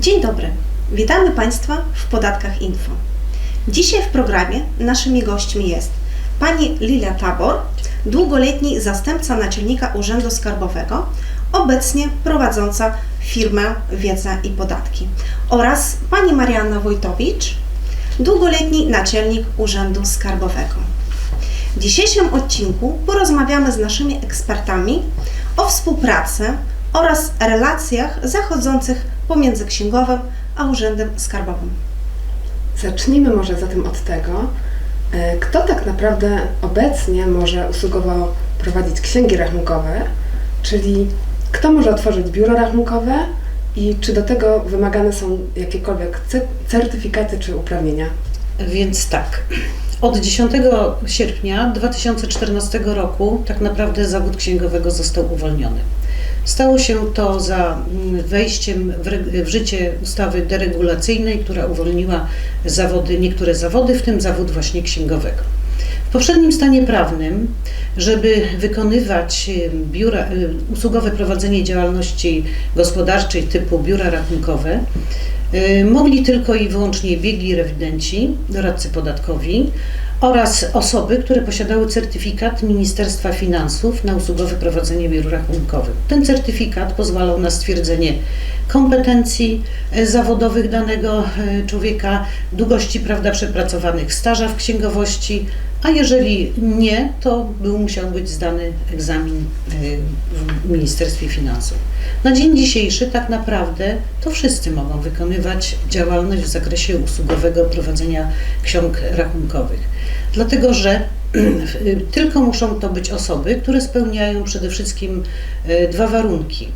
Dzień dobry, witamy Państwa w Podatkach Info. Dzisiaj w programie naszymi gośćmi jest Pani Lilia Tabor, długoletni zastępca naczelnika Urzędu Skarbowego, obecnie prowadząca firmę Wiedza i Podatki oraz Pani Marianna Wojtowicz, długoletni naczelnik Urzędu Skarbowego. W dzisiejszym odcinku porozmawiamy z naszymi ekspertami o współpracy oraz relacjach zachodzących pomiędzy księgowym a urzędem skarbowym. Zacznijmy może zatem od tego, e, kto tak naprawdę obecnie może usługowo prowadzić księgi rachunkowe, czyli kto może otworzyć biuro rachunkowe i czy do tego wymagane są jakiekolwiek certyfikaty czy uprawnienia. Więc tak, od 10 sierpnia 2014 roku tak naprawdę zawód księgowego został uwolniony. Stało się to za mm, wejściem w, w życie ustawy deregulacyjnej, która uwolniła zawody, niektóre zawody, w tym zawód właśnie księgowego. W poprzednim stanie prawnym, żeby wykonywać biura, usługowe prowadzenie działalności gospodarczej typu biura rachunkowe, y, mogli tylko i wyłącznie biegli rewidenci, doradcy podatkowi oraz osoby, które posiadały certyfikat Ministerstwa Finansów na usługowe prowadzenie biur rachunkowych. Ten certyfikat pozwalał na stwierdzenie kompetencji e, zawodowych danego e, człowieka, długości prawda, przepracowanych staża w księgowości, a jeżeli nie, to był musiał być zdany egzamin e, w Ministerstwie Finansów. Na dzień dzisiejszy tak naprawdę to wszyscy mogą wykonywać działalność w zakresie usługowego prowadzenia ksiąg rachunkowych. Dlatego, że tylko muszą to być osoby, które spełniają przede wszystkim e, dwa warunki,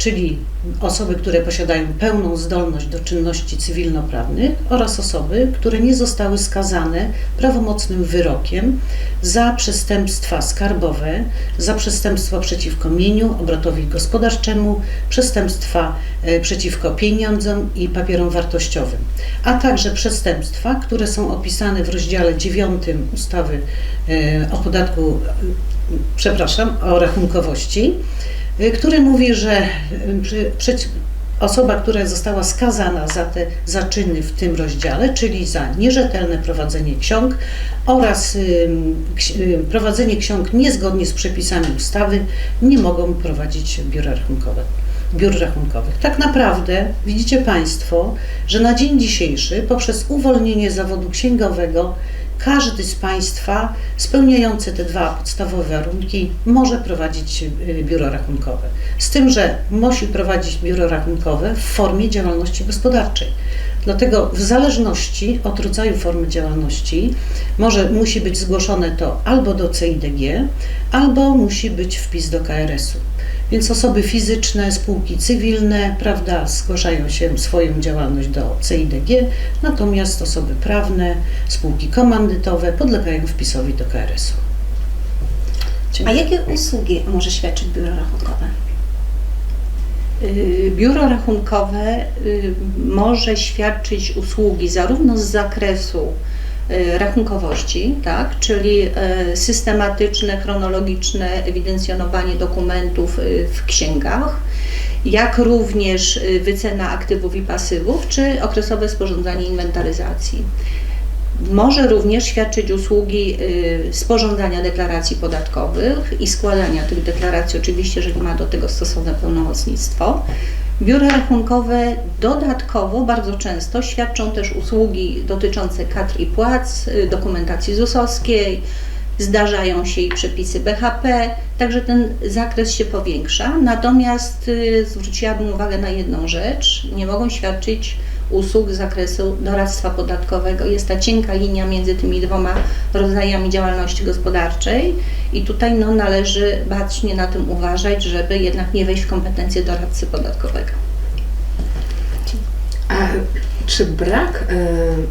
czyli osoby, które posiadają pełną zdolność do czynności cywilnoprawnych oraz osoby, które nie zostały skazane prawomocnym wyrokiem za przestępstwa skarbowe, za przestępstwa przeciwko mieniu, obrotowi gospodarczemu, przestępstwa e, przeciwko pieniądzom i papierom wartościowym, a także przestępstwa, które są opisane w rozdziale 9 ustawy e, o podatku, e, przepraszam, o rachunkowości, który mówi, że y, osoba, która została skazana za te zaczyny w tym rozdziale, czyli za nierzetelne prowadzenie ksiąg oraz y, prowadzenie ksiąg niezgodnie z przepisami ustawy, nie mogą prowadzić biura rachunkowe. Biur rachunkowych. Tak naprawdę widzicie Państwo, że na dzień dzisiejszy poprzez uwolnienie zawodu księgowego każdy z Państwa spełniający te dwa podstawowe warunki może prowadzić y, biuro rachunkowe. Z tym, że musi prowadzić biuro rachunkowe w formie działalności gospodarczej. Dlatego w zależności od rodzaju formy działalności może, musi być zgłoszone to albo do CIDG, albo musi być wpis do KRS-u. Więc osoby fizyczne, spółki cywilne, prawda, zgłaszają się swoją działalność do CIDG, natomiast osoby prawne, spółki komandytowe podlegają wpisowi do KRS-u. A jakie usługi może świadczyć biuro rachunkowe? Y, Biuro rachunkowe y, może świadczyć usługi zarówno z zakresu y, rachunkowości, tak, czyli systematyczne, chronologiczne ewidencjonowanie dokumentów w księgach, jak również wycena aktywów i pasywów, czy okresowe sporządzanie inwentaryzacji. Może również świadczyć usługi y, sporządzania deklaracji podatkowych i składania tych deklaracji, oczywiście, jeżeli ma do tego stosowne pełnomocnictwo. Biura rachunkowe dodatkowo bardzo często świadczą też usługi dotyczące kadr i płac, y, dokumentacji ZUS-owskiej, zdarzają się i przepisy BHP, także ten zakres się powiększa. Natomiast y, zwróciłabym uwagę na jedną rzecz, nie mogą świadczyć usług z zakresu doradztwa podatkowego. Jest ta cienka linia między tymi dwoma rodzajami działalności gospodarczej i tutaj no, należy bacznie na tym uważać, żeby jednak nie wejść w kompetencje doradcy podatkowego. A czy brak e,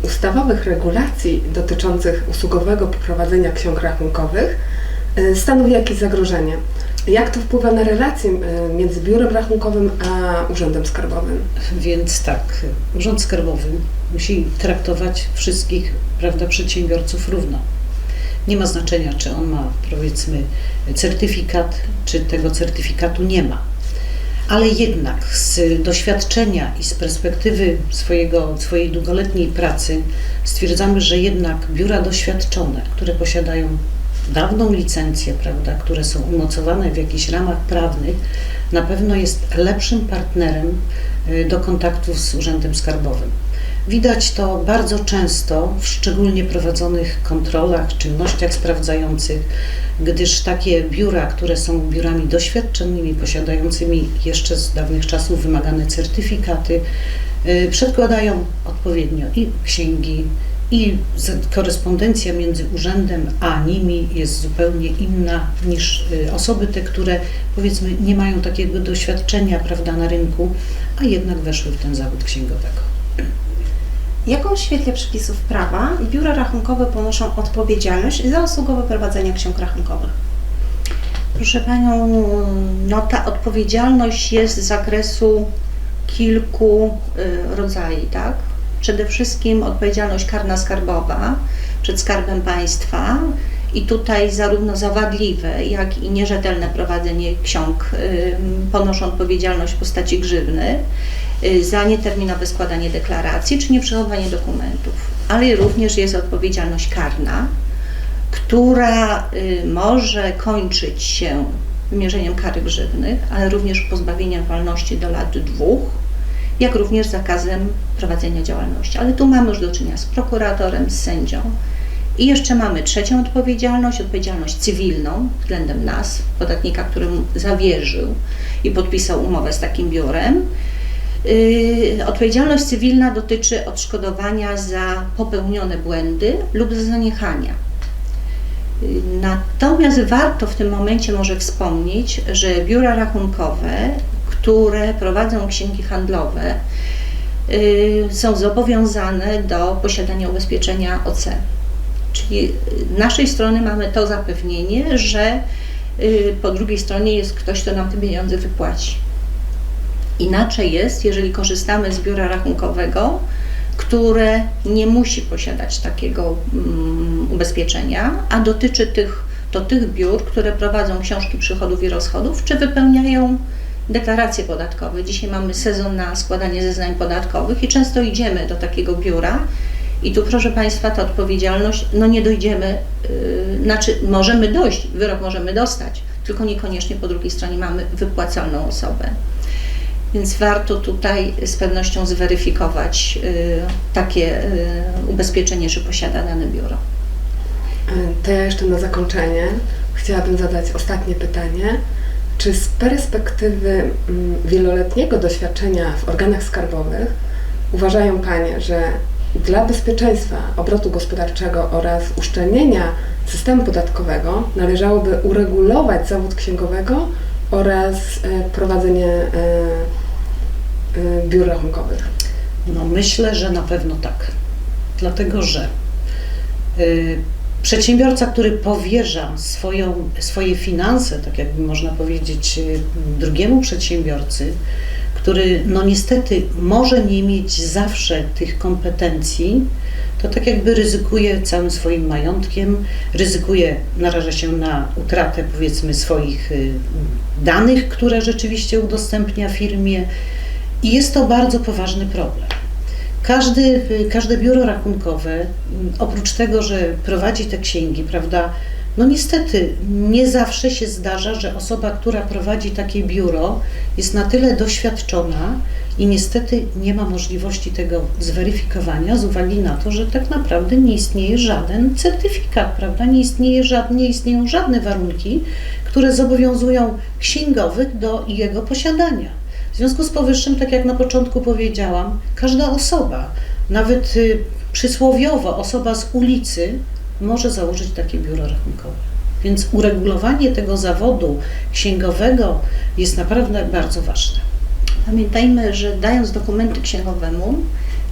ustawowych regulacji dotyczących usługowego prowadzenia ksiąg rachunkowych e, stanowi jakieś zagrożenie? Jak to wpływa na relacje e, między biurem rachunkowym a urzędem skarbowym? Więc tak, Urząd Skarbowy musi traktować wszystkich prawda, przedsiębiorców równo. Nie ma znaczenia, czy on ma powiedzmy certyfikat, czy tego certyfikatu nie ma. ale jednak z doświadczenia i z perspektywy swojego, swojej długoletniej pracy stwierdzamy, że jednak biura doświadczone, które posiadają dawną licencję, prawda, które są umocowane w jakichś ramach prawnych, na pewno jest lepszym partnerem y, do kontaktów z Urzędem Skarbowym. Widać to bardzo często w szczególnie prowadzonych kontrolach, czynnościach sprawdzających, gdyż takie biura, które są biurami doświadczonymi, posiadającymi jeszcze z dawnych czasów wymagane certyfikaty, y, przedkładają odpowiednio i księgi, i korespondencja między urzędem a nimi jest zupełnie inna niż y, osoby te, które powiedzmy nie mają takiego doświadczenia prawda, na rynku, a jednak weszły w ten zawód księgowego. Jaką w świetle przepisów prawa biura rachunkowe ponoszą odpowiedzialność za usługowe prowadzenie ksiąg rachunkowych? Proszę Panią, no ta odpowiedzialność jest z zakresu kilku y, rodzajów, tak? Przede wszystkim odpowiedzialność karna skarbowa przed Skarbem Państwa i tutaj zarówno zawadliwe, jak i nierzetelne prowadzenie ksiąg ponoszą odpowiedzialność w postaci grzywny y, za nieterminowe składanie deklaracji czy nieprzechowywanie dokumentów, ale również jest odpowiedzialność karna, która y, może kończyć się wymierzeniem kary grzywnych, ale również pozbawieniem wolności do lat dwóch, jak również zakazem prowadzenia działalności. Ale tu mamy już do czynienia z prokuratorem, z sędzią. I jeszcze mamy trzecią odpowiedzialność, odpowiedzialność cywilną względem nas, podatnika, którym zawierzył i podpisał umowę z takim biurem. Yy, odpowiedzialność cywilna dotyczy odszkodowania za popełnione błędy lub za zaniechania. Natomiast warto w tym momencie może wspomnieć, że biura rachunkowe, które prowadzą księgi handlowe, y, są zobowiązane do posiadania ubezpieczenia OC. Czyli z naszej strony mamy to zapewnienie, że y, po drugiej stronie jest ktoś, kto nam te pieniądze wypłaci. Inaczej jest, jeżeli korzystamy z biura rachunkowego, które nie musi posiadać takiego mm, ubezpieczenia, a dotyczy tych, to tych biur, które prowadzą książki przychodów i rozchodów, czy wypełniają deklaracje podatkowe. Dzisiaj mamy sezon na składanie zeznań podatkowych i często idziemy do takiego biura i tu proszę Państwa, ta odpowiedzialność, no nie dojdziemy, yy, znaczy możemy dojść, wyrok możemy dostać, tylko niekoniecznie po drugiej stronie mamy wypłacalną osobę. Więc warto tutaj z pewnością zweryfikować y, takie y, ubezpieczenie, czy posiada dane biuro. Y, To ja jeszcze na zakończenie chciałabym zadać ostatnie pytanie. Czy z perspektywy mm, wieloletniego doświadczenia w organach skarbowych uważają Panie, że dla bezpieczeństwa obrotu gospodarczego oraz uszczelnienia systemu podatkowego należałoby uregulować zawód księgowego oraz e, prowadzenie e, e, biur rachunkowych? No myślę, że na pewno tak. Dlatego, że y, przedsiębiorca, który powierza swoją, swoje finanse, tak jakby można powiedzieć, y, drugiemu przedsiębiorcy, który no niestety może nie mieć zawsze tych kompetencji, to tak jakby ryzykuje całym swoim majątkiem, ryzykuje, naraża się na utratę powiedzmy swoich y, danych, które rzeczywiście udostępnia firmie i jest to bardzo poważny problem. Każdy, każde biuro rachunkowe, mm, oprócz tego, że prowadzi te księgi, prawda, no niestety nie zawsze się zdarza, że osoba, która prowadzi takie biuro, jest na tyle doświadczona i niestety nie ma możliwości tego zweryfikowania z uwagi na to, że tak naprawdę nie istnieje żaden certyfikat, prawda? Nie, istnieje żadne, nie istnieją żadne warunki, które zobowiązują księgowych do jego posiadania. Związku z powyższym, tak jak na początku powiedziałam, każda osoba, nawet y, przysłowiowo osoba z ulicy, może założyć takie biuro rachunkowe. Więc uregulowanie tego zawodu księgowego jest naprawdę bardzo ważne. Pamiętajmy, że dając dokumenty księgowemu,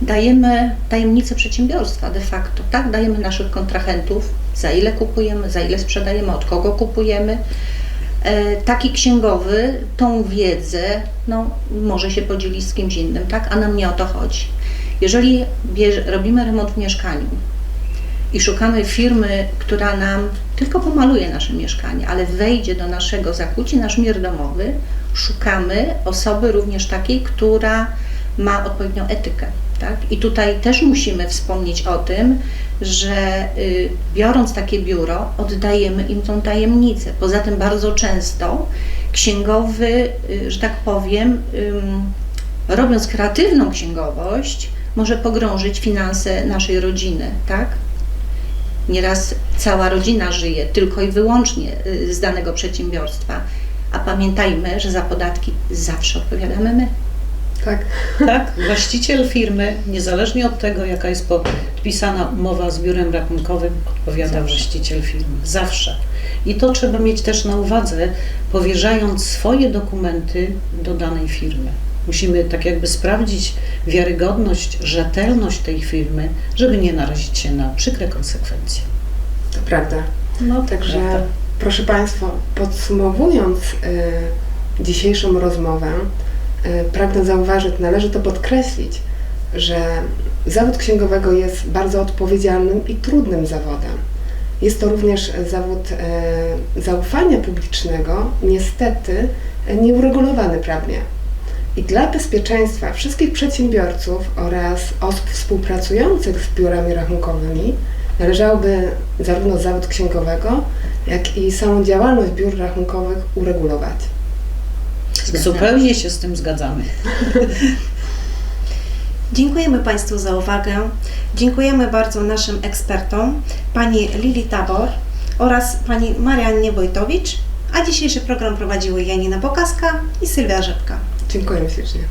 dajemy tajemnicę przedsiębiorstwa de facto, tak? Dajemy naszych kontrahentów, za ile kupujemy, za ile sprzedajemy, od kogo kupujemy. E, Taki księgowy tą wiedzę no, może się podzielić z kimś innym, tak? A nam nie o to chodzi. Jeżeli robimy remont w mieszkaniu i szukamy firmy, która nam tylko pomaluje nasze mieszkanie, ale wejdzie do naszego, zakłóci nasz mir domowy, szukamy osoby również takiej, która ma odpowiednią etykę. Tak? I tutaj też musimy wspomnieć o tym, że y, biorąc takie biuro, oddajemy im tą tajemnicę. Poza tym bardzo często księgowy, y, że tak powiem, robiąc kreatywną księgowość, może pogrążyć finanse naszej rodziny, tak? Nieraz cała rodzina żyje tylko i wyłącznie y, z danego przedsiębiorstwa, a pamiętajmy, że za podatki zawsze odpowiadamy my. Tak. Tak, właściciel firmy, niezależnie od tego, jaka jest podpisana umowa z biurem rachunkowym, odpowiada Zawsze. właściciel firmy. Zawsze. I to trzeba mieć też na uwadze, powierzając swoje dokumenty do danej firmy. Musimy tak jakby sprawdzić wiarygodność, rzetelność tej firmy, żeby nie narazić się na przykre konsekwencje. To prawda. No, Także, prawda. proszę Państwa, podsumowując y, dzisiejszą rozmowę, pragnę zauważyć, należy to podkreślić, że zawód księgowego jest bardzo odpowiedzialnym i trudnym zawodem. Jest to również zawód y, zaufania publicznego, niestety y, nieuregulowany prawnie. I dla bezpieczeństwa wszystkich przedsiębiorców oraz osób współpracujących z biurami rachunkowymi należałoby zarówno zawód księgowego, jak i samą działalność biur rachunkowych uregulować. Zupełnie się z tym zgadzamy. Dziękujemy Państwu za uwagę. Dziękujemy bardzo naszym ekspertom, pani Lili Tabor oraz pani Mariannie Wojtowicz, a dzisiejszy program prowadziły Janina Pokaska i Sylwia Rzepka. Dziękuję ślicznie.